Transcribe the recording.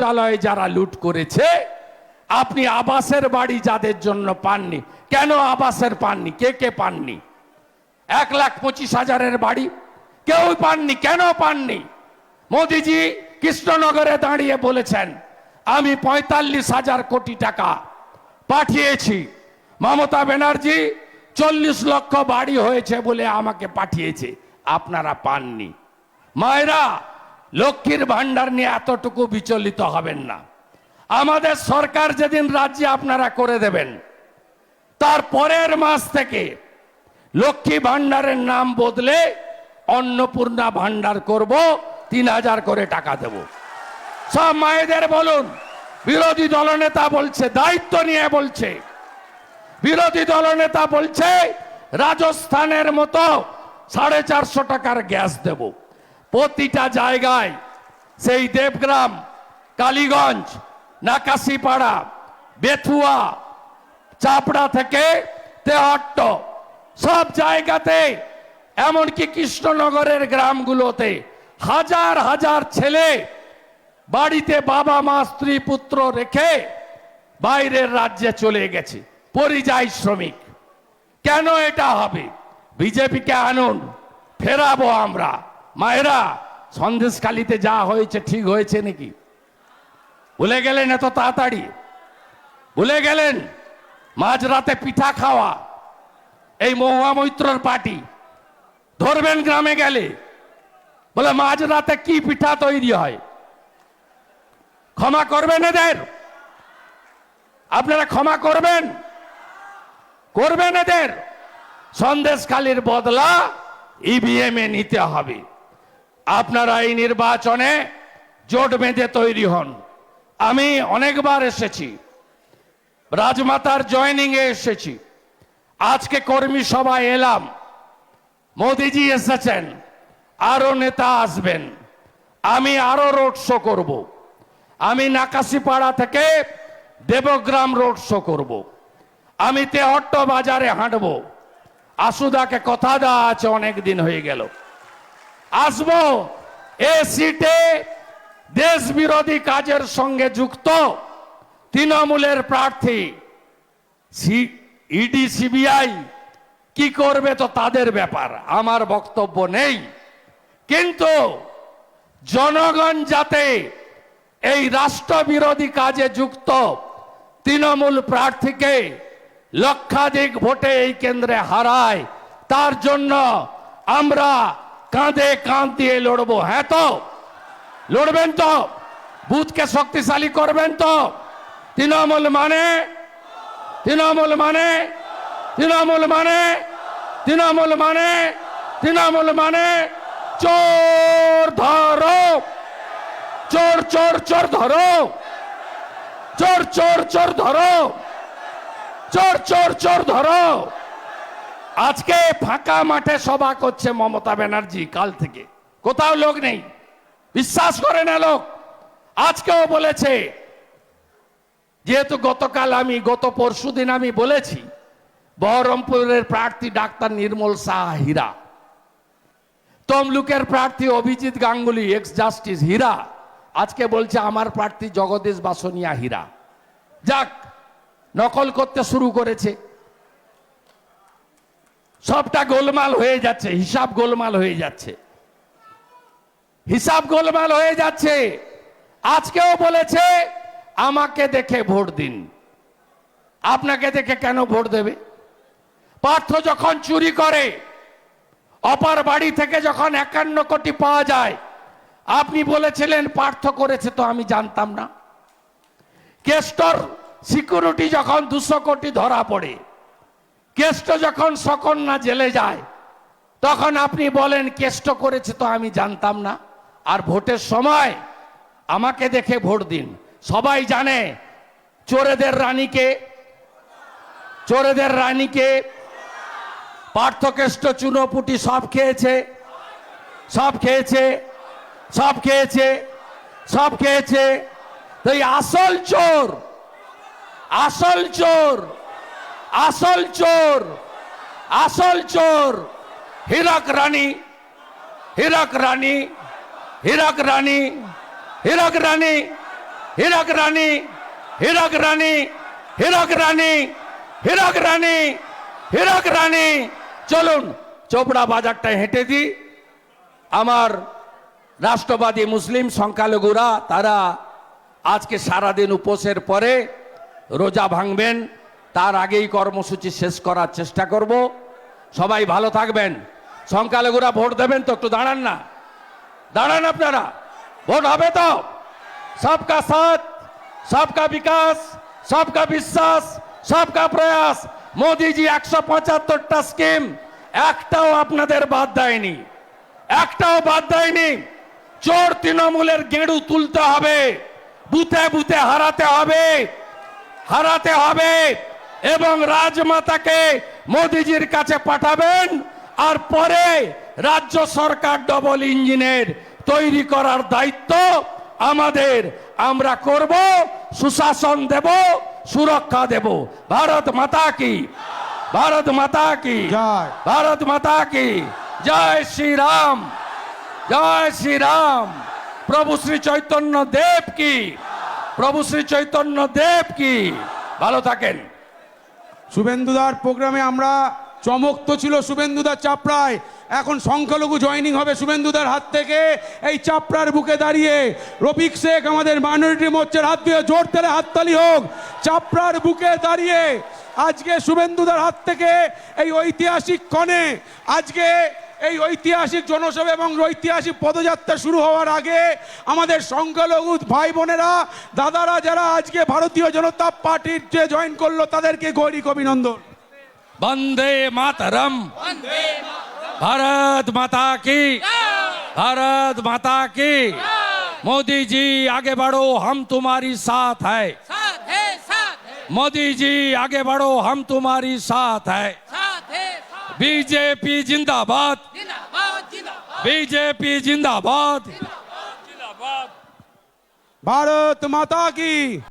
মন্ত্রণালয়ে যারা লুট করেছে, আপনি আবাসের বাড়ি যাদের জন্য পাননি, কেন আবাসের পাননি? কে কে পাননি? এক লাখ পঁচিশ হাজারের বাড়ি কেউ পাননি, কেন পাননি? মোদিজি কৃষ্ণনগরে দাঁড়িয়ে বলেছেন, আমি পঁয়তাল্লিশ হাজার কোটি টাকা পাঠিয়েছি। মমতা ব্যানার্জি, চল্লিশ লক্ষ বাড়ি হয়েছে বলে আমাকে পাঠিয়েছে, আপনারা পাননি। মায়েরা লক্ষ্মীর ভান্ডার নিয়ে এতটুকু বিচলিত হবেন না। আমাদের সরকার যেদিন রাজ্যে আপনারা করে দেবেন, তার পরের মাস থেকে লক্ষ্মী ভান্ডারের নাম বদলে অন্নপূর্ণা ভান্ডার করব, তিন হাজার করে টাকা দেব। সব মায়েদের বলুন, বিরোধী দলনেতা বলছে, দায়িত্ব নিয়ে বলছে। বিরোধী দলনেতা বলছে, রাজস্থানের মতো সাড়ে চারশো টাকার গ্যাস দেব। প্রতিটা জায়গায় সেই দেবগ্রাম, কালীগঞ্জ, নাকাশিপাড়া, বেথুয়া, চাপড়া থেকে তেহট্ট, সব জায়গাতে, এমনকি কৃষ্ণনগরের গ্রামগুলোতে হাজার হাজার ছেলে বাড়িতে বাবা, মা, স্ত্রী, পুত্র রেখে বাইরের রাজ্যে চলে গেছে, পরিযায়ী শ্রমিক। কেন এটা হবে? বিজেপিকে আনুন, ফেরাবো আমরা। মায়েরা সন্দেশকালীতে যা হয়েছে ঠিক হয়েছে নাকি? ভুলে গেলেন এত তাড়াতাড়ি? ভুলে গেলেন? মাঝরাতে পিঠা খাওয়া, এই মহুয়া মৈত্রর পার্টি। ধরবেন গ্রামে গেলে। বলে, মাঝরাতে কি পিঠা তৈরি হয়? ক্ষমা করবেন এদের? আপনারা ক্ষমা করবেন? করবেন এদের? সন্দেশখালীর বদলা ইভিএম এ নিতে হবে। আপনারা এই নির্বাচনে জোট বেঁধে তৈরি হন। আমি অনেকবার এসেছি। রাজমাতার জয়নিং এ এসেছি। আজকে কর্মী সভায় এলাম। মোদিজি এসেছেন। আরও নেতা আসবেন। আমি আরও রোড শো করব। আমি নাকাশিপাড়া থেকে দেবগ্রাম রোড শো করব। আমি তেহট্ট বাজারে হাঁটব। আসুদাকে কথা দেওয়া আছে, অনেক দিন হয়ে গেল। আসব। এ সিটে দেশ বিরোধী কাজের সঙ্গে যুক্ত তৃণমূলের প্রার্থী ইডি সিবিআই। কি করবে তো তাদের ব্যাপার, আমার বক্তব্য নেই। কিন্তু জনগণ যাতে এই রাষ্ট্রবিরোধী কাজে যুক্ত তৃণমূল প্রার্থীকে লক্ষাধিক ভোটে এই কেন্দ্রে হারায়, তার জন্য আমরা কাঁধে কাঁধ দিয়ে লড়বো হ্যাঁ তো লড়বেন তো বুথকে শক্তিশালী করবেন তো তৃণমূল মানে তৃণমূল মানে তৃণমূল মানে তৃণমূল মানে তৃণমূল মানে চোর ধরো চোর চোর চোর ধরো চোর চোর চোর ধরো চোর চোর চোর ধরো আজকে ফাঁকা মাঠে সভা করছে মমতা ব্যানার্জি কাল থেকে। কোথাও লোক নেই। বিশ্বাস করে না লোক। আজকেও বলেছে, যেহেতু গতকাল আমি, গত পরশু দিন আমি বলেছি, বহরমপুরের প্রার্থী ডাক্তার নির্মল শাহ হীরা, তমলুকের প্রার্থী অভিজিৎ গাঙ্গুলি এক্স জাস্টিস হীরা, আজকে বলছে আমার প্রার্থী জগদীশ বাসনিয়া হীরা। যাক, নকল করতে শুরু করেছে। সবটা গোলমাল হয়ে যাচ্ছে, হিসাব গোলমাল হয়ে যাচ্ছে। হিসাব গোলমাল হয়ে যাচ্ছে। আজকেও বলেছে, আমাকে দেখে ভোট দিন। আপনাকে দেখে কেন ভোট দেবে? পার্থ যখন চুরি করে, অপার বাড়ি থেকে যখন একান্ন কোটি পাওয়া যায়, আপনি বলেছিলেন, পার্থ করেছে তো আমি জানতাম না। কেষ্টর সিকিউরিটি যখন দুশো কোটি ধরা পড়ে কেষ্ট যখন সকন্যা জেলে যায়, তখন আপনি বলেন, কেষ্ট করেছে তো আমি জানতাম না। আর ভোটের সময় আমাকে দেখে ভোট দিন। সবাই জানে, চোরেদের রানীকে চোরেদের রানীকে পার্থকেষ্ট চুনোপুটি সব খেয়েছে সব খেয়েছে সব খেয়েছে সব খেয়েছে। তো এই আসল চোর আসল চোর আসল চোর আসল চোর, হীরক রানী হীরক রানী হীরক রানী হীরক রানী হীরক রানী হীরক রানী হীরক রানী হীরক রানী হীরক রানী। চলুন, চোপড়া বাজারটা হেঁটে দিই আমার রাষ্ট্রবাদী মুসলিম সংখ্যালঘুরা, তারা আজকে সারাদিন উপোসের পরে রোজা ভাঙবেন। তার আগেই কর্মসূচি শেষ করার চেষ্টা করব। সবাই ভালো থাকবেন। সংখ্যালঘুরা ভোট দেবেন তো, একটু দাঁড়ান না। দাঁড়ান আপনারা। ভোট হবে তো। সবকা সাথ, সবকা বিকাশ, সবকা বিশ্বাস, সবকা প্রয়াস। মোদিজি একশো পঁচাত্তরটা স্কিম, একটাও আপনাদের বাদ দেয়নি। একটাও বাদ দেয়নি। চোর তৃণমূলের গেঁড়ু তুলতে হবে, বুথে বুথে হারাতে হবে হারাতে হবে। এবং রাজমাতাকে মোদিজির কাছে পাঠাবেন আর পরে রাজ্য সরকার ডবল ইঞ্জিনের তৈরি করার দায়িত্ব আমাদের। আমরা করব সুশাসন দেব সুরক্ষা দেব। ভারত মাতা কি। ভারত মাতা কি। ভারত মাতা কি। জয় শ্রী রাম জয় শ্রী রাম প্রভু শ্রী চৈতন্য দেব কি। প্রভু শ্রী চৈতন্য দেব কি। ভালো থাকেন। শুভেন্দুদার প্রোগ্রামে আমরা চমক তো ছিল শুভেন্দুদার চাপড়ায়। এখন সংখ্যালঘু জয়নিং হবে শুভেন্দুদার হাত থেকে। এই চাপড়ার বুকে দাঁড়িয়ে রফিক শেখ আমাদের মাইনরিটি মোর্চার হাত দিয়ে জোর তেলে হাততালি হোক। চাপড়ার বুকে দাঁড়িয়ে আজকে শুভেন্দুদার হাত থেকে এই ঐতিহাসিক ক্ষণে আজকে এই ঐতিহাসিক জনসভা এবং ঐতিহাসিক পদযাত্রা শুরু হওয়ার আগে আমাদের সংখ্যালঘু ভাই বোনেরা দাদারা যারা আজকে ভারতীয় জনতা পার্টির যে জয়েন করলো তাদেরকে গৈরিক অভিনন্দন বন্দে মাতরম भारत माता की भारत माता की मोदी जी आगे बढ़ो हम तुम्हारी साथ है साथ है साथ है मोदी जी आगे बढ़ो हम तुम्हारी साथ है साथ है साथ बीजेपी जिंदाबाद जिंदाबाद বিজেপি জিন্দাবাদ জিন্দাবাদ ভারত মাতা কি